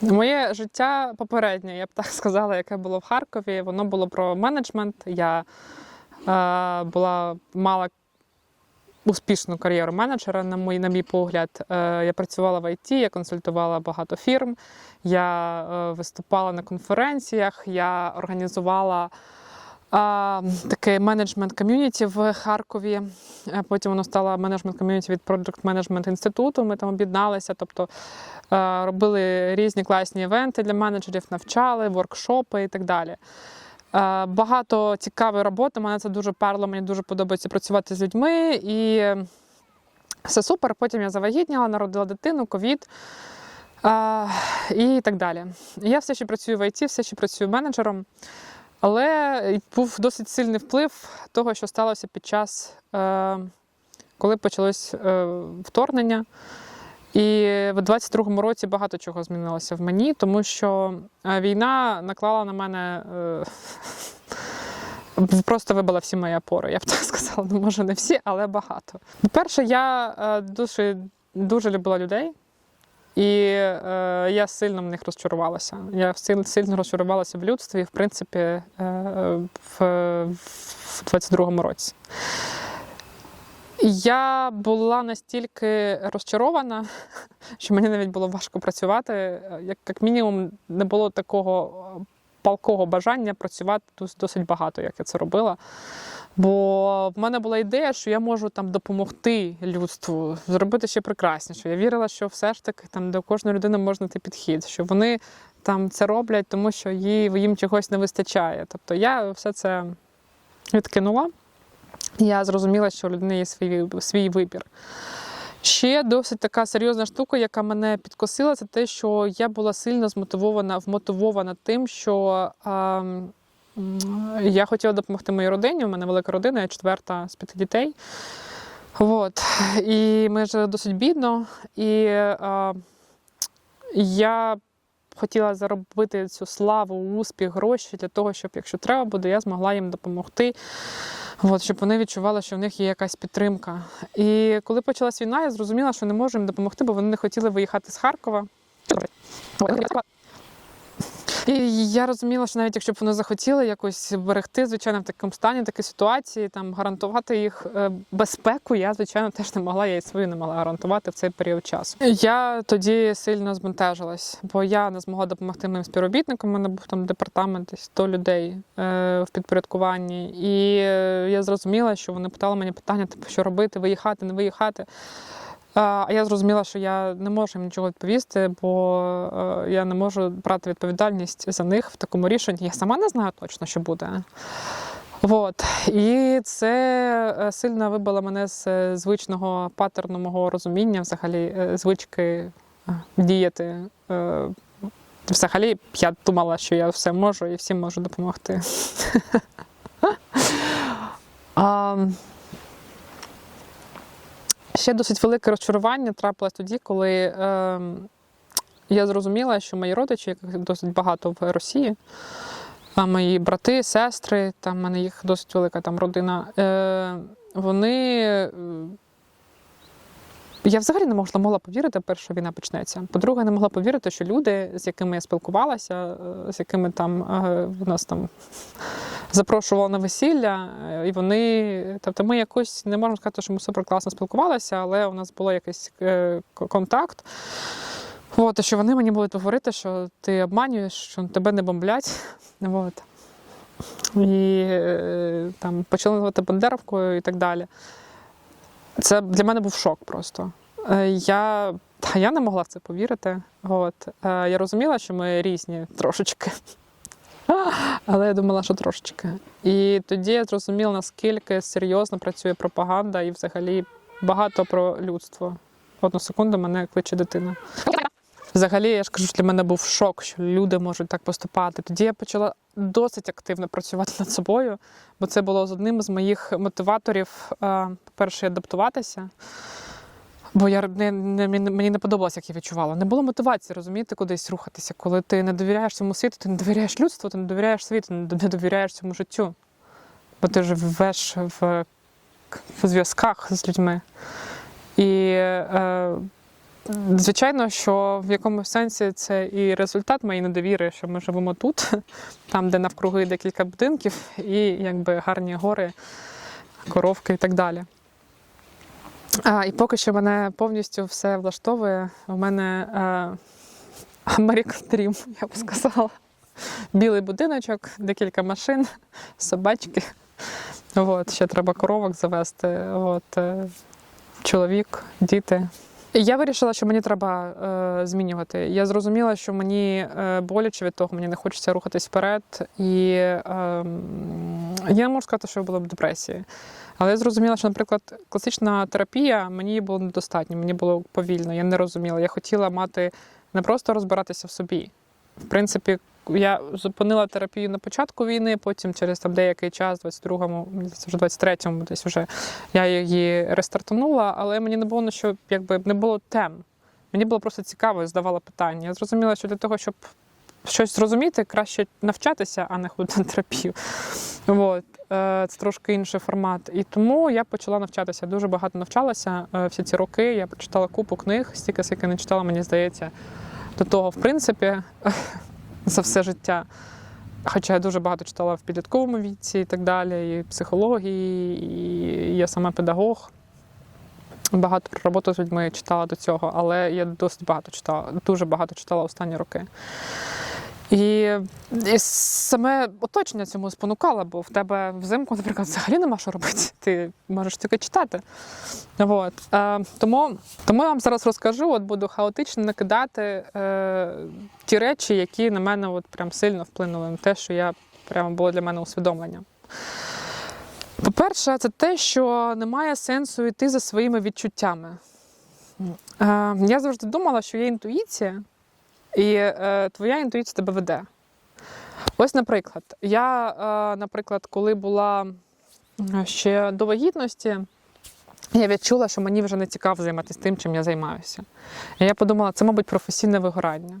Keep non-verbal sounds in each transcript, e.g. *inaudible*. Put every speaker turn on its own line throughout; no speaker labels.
Моє життя попереднє, я б так сказала, яке було в Харкові, воно було про менеджмент. Я е, була мала успішну кар'єру менеджера, на мій, на мій погляд. Е, я працювала в ІТ, я консультувала багато фірм, я е, виступала на конференціях, я організувала. Таке менеджмент ком'юніті в Харкові. Е, Потім воно стало менеджмент ком'юніті від Product Management інституту. Ми там об'єдналися, тобто е, робили різні класні івенти для менеджерів, навчали, воркшопи і так далі. Е, Багато цікавої роботи. Мене це дуже перло, мені дуже подобається працювати з людьми. І все супер. Потім я завагітніла, народила дитину, ковід. І так далі. Я все ще працюю в ІТ, все ще працюю менеджером. Але був досить сильний вплив того, що сталося під час, е, коли почалось е, вторгнення. І в 22-му році багато чого змінилося в мені, тому що е, війна наклала на мене. *laughs* Просто вибила всі мої опори, я б так сказала. Ну, може, не всі, але багато. По-перше, я дуже, дуже любила людей, і е, я сильно в них розчарувалася. Я сильно, розчарувалася в людстві, в принципі, е, в, в 22-му році. Я була настільки розчарована, що мені навіть було важко працювати. Як, як мінімум, не було такого палкого бажання працювати досить багато, як я це робила. Бо в мене була ідея, що я можу там допомогти людству, зробити ще прекрасніше. Я вірила, що все ж таки там до кожної людини можна знайти підхід, що вони там це роблять, тому що їм чогось не вистачає. Тобто я все це відкинула. Я зрозуміла, що у людини є свій, свій вибір. Ще досить така серйозна штука, яка мене підкосила, це те, що я була сильно змотивована, вмотивована тим, що м, я хотіла допомогти моїй родині. У мене велика родина, я четверта з п'яти дітей. От. І ми жили досить бідно. І е, я хотіла заробити цю славу, успіх, гроші для того, щоб, якщо треба буде, я змогла їм допомогти. От, щоб вони відчували, що в них є якась підтримка. І коли почалась війна, я зрозуміла, що не можу їм допомогти, бо вони не хотіли виїхати з Харкова. І я розуміла, що навіть якщо б вони захотіли якось берегти, звичайно, в такому стані, в такій ситуації, там гарантувати їх е, безпеку, я звичайно теж не могла, я і свою не могла гарантувати в цей період часу. Я тоді сильно збентежилась, бо я не змогла допомогти моїм співробітникам. У мене був там департамент десь 100 людей е, в підпорядкуванні. І е, я зрозуміла, що вони питали мені питання, типу, що робити, виїхати, не виїхати. А я зрозуміла, що я не можу їм нічого відповісти, бо е, я не можу брати відповідальність за них в такому рішенні. Я сама не знаю точно, що буде. От. І це е, сильно вибило мене з е, звичного паттерну мого розуміння, взагалі, звички діяти. Взагалі, я думала, що я все можу і всім можу допомогти. *laughs* Ще досить велике розчарування трапилось тоді, коли е, я зрозуміла, що мої родичі, яких досить багато в Росії, а мої брати, сестри, там в мене їх досить велика там родина, е, вони. Я взагалі не могла, могла повірити, перше, що війна почнеться. По-друге, не могла повірити, що люди, з якими я спілкувалася, е, з якими там е, в нас там *laughs* запрошувала на весілля, е, і вони, тобто ми якось не можемо сказати, що ми супер класно спілкувалися, але у нас було якийсь контакт. От, що вони мені будуть говорити, що ти обманюєш, що тебе не бомблять. *laughs* От. І там почали називати Бандеровкою і так далі. Це для мене був шок просто. Е, Я, та я не могла в це повірити. От. Е, Я розуміла, що ми різні трошечки. Але я думала, що трошечки. І тоді я зрозуміла, наскільки серйозно працює пропаганда і взагалі багато про людство. Одну секунду мене кличе дитина. Взагалі, я ж кажу, для мене був шок, що люди можуть так поступати. Тоді я почала досить активно працювати над собою, бо це було з одним з моїх мотиваторів, е, по-перше, адаптуватися. Бо я не, не, мені не подобалося, як я відчувала. Не було мотивації, розумієте, кудись рухатися. Коли ти не довіряєш цьому світу, ти не довіряєш людству, ти не довіряєш світу, не довіряєш цьому життю. Бо ти живеш в, в зв'язках з людьми. І е, Звичайно, що в якомусь сенсі це і результат моєї недовіри, що ми живемо тут, *laughs* там, де навкруги декілька будинків, і якби гарні гори, коровки і так далі. А, і поки що мене повністю все влаштовує. У мене е, American Dream, я б сказала. Білий будиночок, декілька машин, собачки. От, ще треба коровок завести. От, е, чоловік, діти. Я вирішила, що мені треба е, змінювати. Я зрозуміла, що мені е, боляче від того, мені не хочеться рухатись вперед. І е, я не можу сказати, що я була в депресії. Але я зрозуміла, що, наприклад, класична терапія мені було недостатньо, мені було повільно, я не розуміла. Я хотіла мати не просто розбиратися в собі. В принципі, я зупинила терапію на початку війни, потім через там деякий час, 22-му, вже 23-му, десь вже я її рестартанула, але мені не було на що, якби не було тем. Мені було просто цікаво, я задавала питання. Я зрозуміла, що для того, щоб щось зрозуміти, краще навчатися, а не ходити на терапію. От. Е, Це трошки інший формат. І тому я почала навчатися. Дуже багато навчалася е, всі ці роки. Я прочитала купу книг, стільки, скільки не читала, мені здається, до того, в принципі, за все життя. Хоча я дуже багато читала в підлітковому віці і так далі, і психології, і я сама педагог. Багато про роботу з людьми читала до цього, але я досить багато читала, дуже багато читала останні роки. І, і саме оточення цьому спонукало, бо в тебе взимку, наприклад, взагалі нема що робити. *laughs* Ти можеш тільки читати. От. Е, тому, тому я вам зараз розкажу, от буду хаотично накидати е, ті речі, які на мене от прям сильно вплинули на те, що я прямо було для мене усвідомлення. По-перше, це те, що немає сенсу йти за своїми відчуттями. Е, я завжди думала, що є інтуїція, і е, твоя інтуїція тебе веде. Ось, наприклад, я, е, наприклад, коли була е, ще до вагітності, я відчула, що мені вже не цікаво займатися тим, чим я займаюся. І я подумала, це, мабуть, професійне вигорання.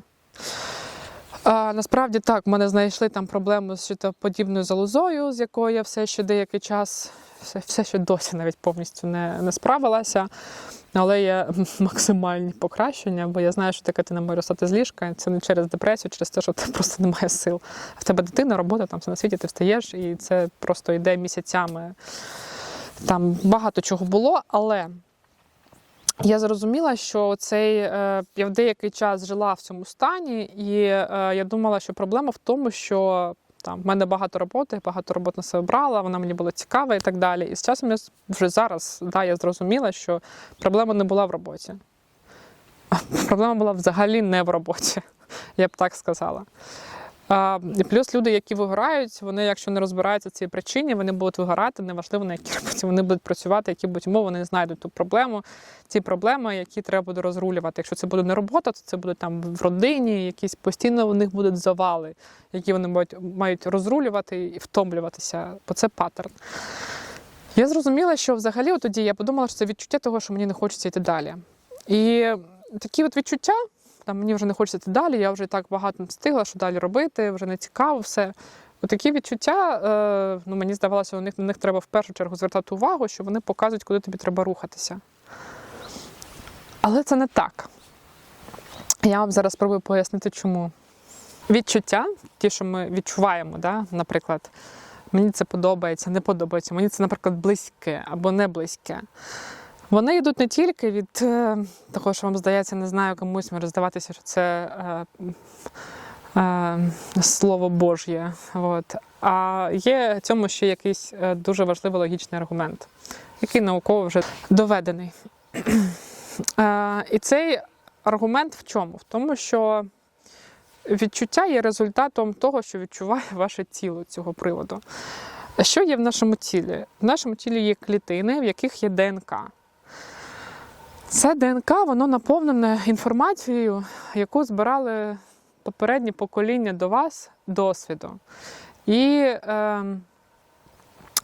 А, насправді так, в мене знайшли там проблему з щитоподібною залозою, з якою я все ще деякий час, все, все ще досі навіть повністю не, не справилася. Але є *laughs* максимальні покращення, бо я знаю, що таке ти не можеш стати з ліжка. Це не через депресію, через те, що ти *laughs* просто немає сил. В тебе дитина, робота, там все на світі, ти встаєш, і це просто йде місяцями. Там багато чого було, але я зрозуміла, що цей е, я в деякий час жила в цьому стані, і е, я думала, що проблема в тому, що там в мене багато роботи, багато робот на себе брала, вона мені була цікава і так далі. І з часом я вже зараз да, я зрозуміла, що проблема не була в роботі. *laughs* Проблема була взагалі не в роботі, я б так сказала. Плюс люди, які вигорають, вони, якщо не розбираються в цій причині, вони будуть вигорати, неважливо на якій роботі. Вони будуть працювати, які будь умови, вони знайдуть ту проблему, ці проблеми, які треба буде розрулювати. Якщо це буде не робота, то це буде там в родині, якісь постійно у них будуть завали, які вони мають, мають розрулювати і втомлюватися, бо це паттерн. Я зрозуміла, що взагалі тоді я подумала, що це відчуття того, що мені не хочеться йти далі. І такі от відчуття, там мені вже не хочеться далі, я вже так багато встигла, що далі робити, вже не цікаво все. Такі відчуття, е, ну мені здавалося, у них на них треба в першу чергу звертати увагу, що вони показують, куди тобі треба рухатися. Але це не так. Я вам зараз спробую пояснити, чому. Відчуття, ті, що ми відчуваємо, да? наприклад, мені це подобається, не подобається, мені це, наприклад, близьке або не близьке. Вони йдуть не тільки від е, того, що вам здається, не знаю, комусь може здаватися, що це е, е, слово Божє. А є в цьому ще якийсь е, дуже важливий логічний аргумент, який науково вже доведений. Е, і цей аргумент в чому? В тому, що відчуття є результатом того, що відчуває ваше тіло цього приводу. Що є в нашому тілі? В нашому тілі є клітини, в яких є ДНК. Це ДНК, воно наповнене інформацією, яку збирали попередні покоління до вас досвіду і е,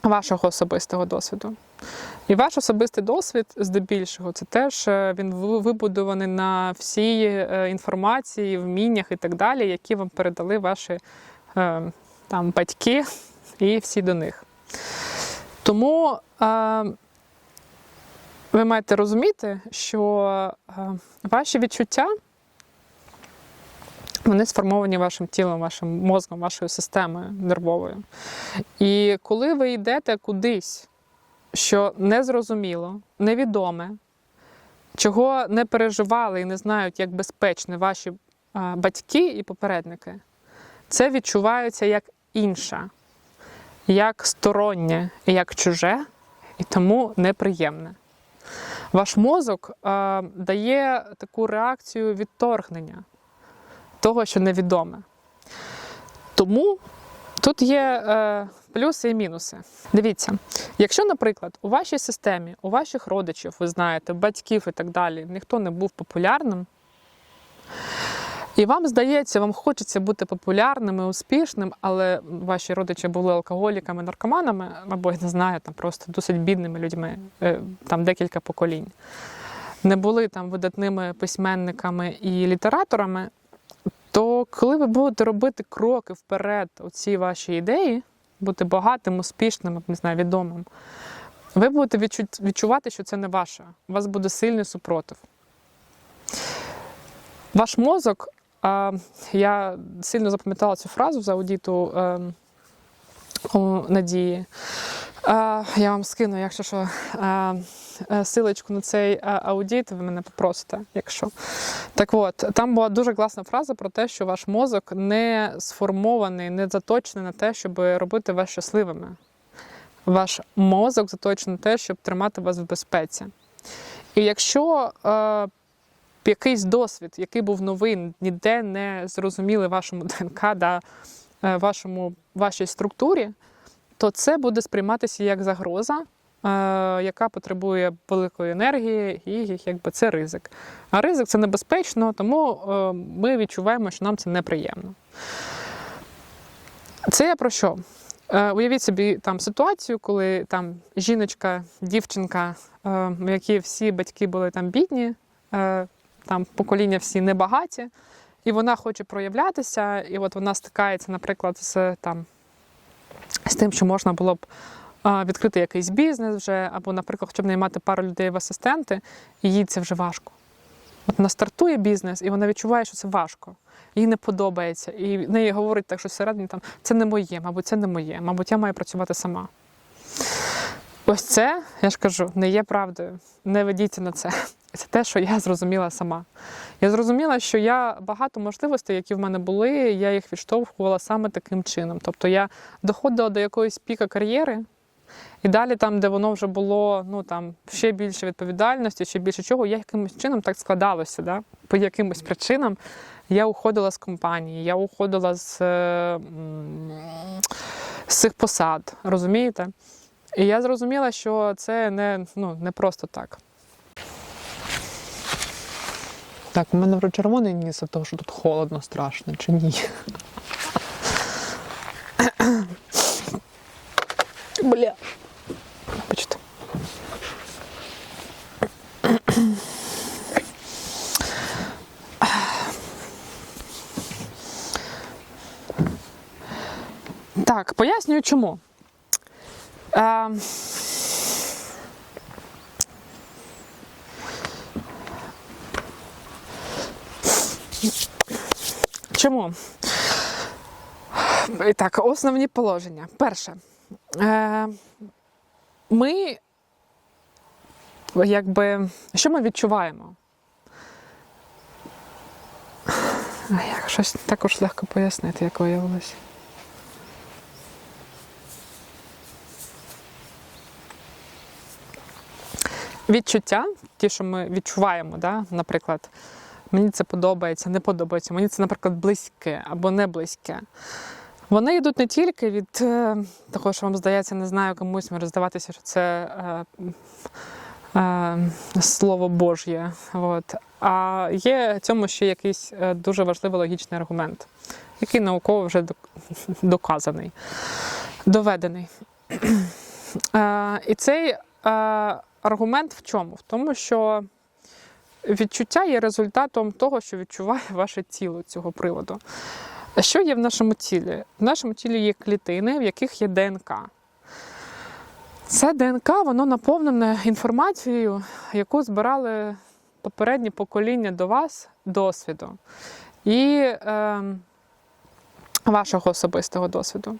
вашого особистого досвіду. І ваш особистий досвід, здебільшого, це теж він ви- вибудований на всій е, інформації, вміннях і так далі, які вам передали ваші е, там, батьки і всі до них. Тому е, ви маєте розуміти, що е, ваші відчуття вони сформовані вашим тілом, вашим мозком, вашою системою нервовою. І коли ви йдете кудись, що незрозуміло, невідоме, чого не переживали і не знають, як безпечне ваші батьки і попередники, це відчувається як інше, як стороннє, як чуже, і тому неприємне. Ваш мозок а, дає таку реакцію відторгнення того, що невідоме. Тому тут є е, плюси і мінуси. Дивіться, якщо, наприклад, у вашій системі, у ваших родичів, ви знаєте, батьків і так далі, ніхто не був популярним, і вам здається, вам хочеться бути популярним і успішним, але ваші родичі були алкоголіками, наркоманами, або я не знаю, там просто досить бідними людьми, е, там декілька поколінь. Не були там видатними письменниками і літераторами, то коли ви будете робити кроки вперед у ці ваші ідеї, бути багатим, успішним, не знаю, відомим, ви будете відчувати, що це не ваше. У вас буде сильний супротив. Ваш мозок, я сильно запам'ятала цю фразу з аудіту е, у Надії. Я вам скину, якщо що, е, силочку на цей аудіт, ви мене попросите, якщо. Так от, там була дуже класна фраза про те, що ваш мозок не сформований, не заточений на те, щоб робити вас щасливими. Ваш мозок заточений на те, щоб тримати вас в безпеці. І якщо е, якийсь досвід, який був новий, ніде не зрозуміли вашому *laughs* ДНК, да, е, вашому, вашій структурі, то це буде сприйматися як загроза, е, яка потребує великої енергії, і якби це ризик. А ризик це небезпечно, тому е, ми відчуваємо, що нам це неприємно. Це я про що? Уявіть собі там ситуацію, коли там жіночка, дівчинка, в всі батьки були там бідні, там покоління всі небагаті, і вона хоче проявлятися, і от вона стикається, наприклад, з там з тим, що можна було б відкрити якийсь бізнес вже, або, наприклад, щоб наймати пару людей в асистенти, і їй це вже важко. От вона стартує бізнес, і вона відчуває, що це важко. Їй не подобається. І в неї говорить так, що всередині там це не моє, мабуть, це не моє, мабуть, я маю працювати сама. Ось це, я ж кажу, не є правдою. Не ведіться на це. Це те, що я *laughs* зрозуміла сама. Я зрозуміла, що я багато можливостей, які в мене були, я їх відштовхувала саме таким чином. Тобто я доходила до якоїсь піка кар'єри, і далі, там, де воно вже було ну, там, ще більше відповідальності, ще більше чого, я якимось чином так складалося. Да? По якимось причинам я уходила з компанії, я уходила з, е, з цих посад, розумієте? І я зрозуміла, що це не, ну, не просто так. Так, у мене вже червоний ніс від того, що тут холодно страшно, чи ні? Бля. Почти. Так, пояснюю чому. Е, Чому? І Так, основні положення. Перше, е, ми якби, що ми відчуваємо? Як щось також легко пояснити, як виявилось. Відчуття, ті, що ми відчуваємо, да? наприклад, мені це подобається, не подобається, мені це, наприклад, близьке або не близьке. Вони йдуть не тільки від е, того, що вам здається, не знаю, комусь може здаватися, що це е, е, слово Божє. А є цьому ще якийсь е, дуже важливий логічний аргумент, який науково вже *laughs* доказаний, доведений. *clears throat* Е, і цей е, аргумент в чому? В тому, що відчуття є результатом того, що відчуває ваше тіло цього приводу. Що є в нашому тілі? В нашому тілі є клітини, в яких є ДНК. Це ДНК, воно наповнене інформацією, яку збирали попередні покоління до вас досвіду і е, вашого особистого досвіду.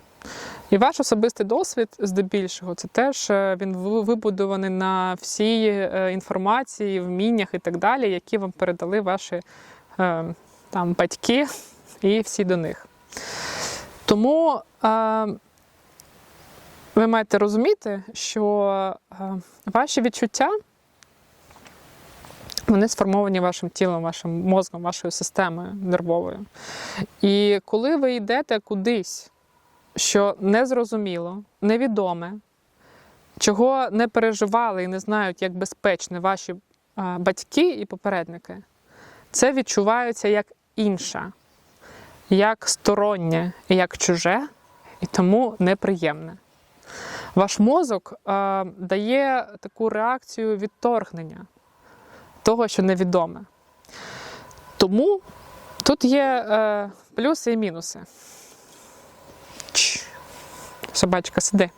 І ваш особистий досвід, здебільшого, це теж е, він вибудований на всій е, інформації, вміннях і так далі, які вам передали ваші е, там, батьки і всі до них. Тому ви маєте розуміти, що ваші відчуття вони сформовані вашим тілом, вашим мозком, вашою системою нервовою. І коли ви йдете кудись, що незрозуміло, невідоме, чого не переживали і не знають, як безпечне ваші батьки і попередники, це відчувається як інше, як стороннє, як чуже, і тому неприємне. Ваш мозок дає таку реакцію відторгнення того, що невідоме. Тому тут є е, плюси і мінуси. Чш. Собачка, сиди.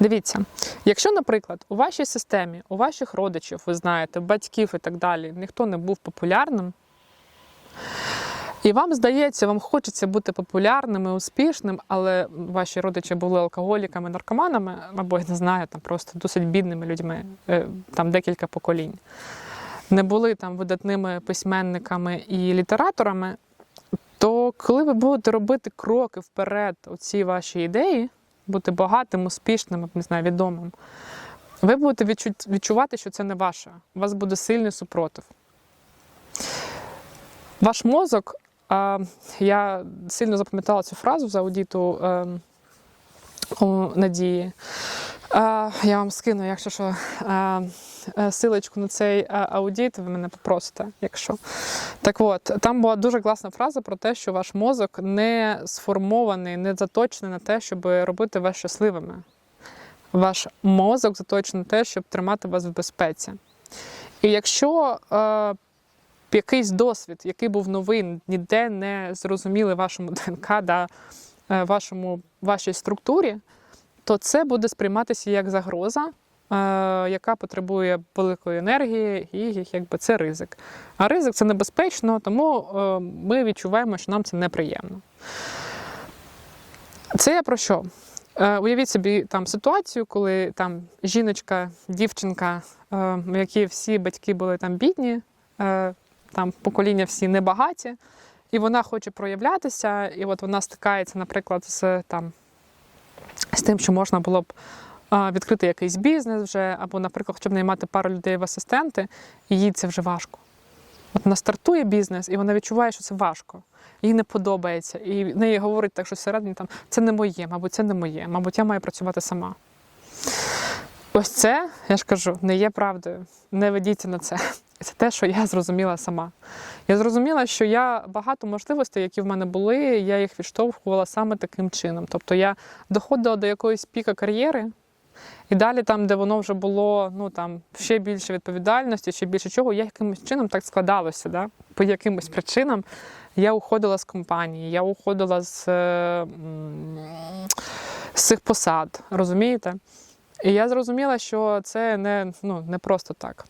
Дивіться, якщо, наприклад, у вашій системі, у ваших родичів, ви знаєте, батьків і так далі, ніхто не був популярним, і вам здається, вам хочеться бути популярним і успішним, але ваші родичі були алкоголіками, наркоманами, або я не знаю, там просто досить бідними людьми, е, там декілька поколінь, не були там видатними письменниками і літераторами, то коли ви будете робити кроки вперед у ці ваші ідеї, бути багатим, успішним, не знаю, відомим, ви будете відчувати, що це не ваше. У вас буде сильний супротив. Ваш мозок, я сильно запам'ятала цю фразу з аудіту е, у Надії. Я вам скину, якщо що, е, силочку на цей е, аудіт, ви мене попросите, якщо. Так от, там була дуже класна фраза про те, що ваш мозок не сформований, не заточений на те, щоб робити вас щасливими. Ваш мозок заточений на те, щоб тримати вас в безпеці. І якщо е, якийсь досвід, який був новий, ніде не зрозуміли вашому *laughs* ДНК, да, е, вашому, вашій структурі, то це буде сприйматися як загроза, е, яка потребує великої енергії, і якби це ризик. А ризик це небезпечно, тому е, ми відчуваємо, що нам це неприємно. Це я про що? Уявіть собі там ситуацію, коли там жіночка, дівчинка, в якій всі батьки були там бідні, там покоління всі небагаті, і вона хоче проявлятися, і от вона стикається, наприклад, з там з тим, що можна було б відкрити якийсь бізнес вже, або, наприклад, щоб наймати пару людей в асистенти, і їй це вже важко. От вона стартує бізнес, і вона відчуває, що це важко. Їй не подобається. І в неї говорить так, що всередині там це не моє, мабуть, це не моє, мабуть, я маю працювати сама. Ось це, я ж кажу, не є правдою. Не ведіться на це. Це те, що я *laughs* зрозуміла сама. Я зрозуміла, що я багато можливостей, які в мене були, я їх відштовхувала саме таким чином. Тобто я доходила до якоїсь піка кар'єри, і далі, там, де воно вже було ну, там, ще більше відповідальності, ще більше чого, я якимось чином так складалося. Да? По якимось причинам я уходила з компанії, я уходила з, е, з цих посад, розумієте? І я зрозуміла, що це не, ну, не просто так.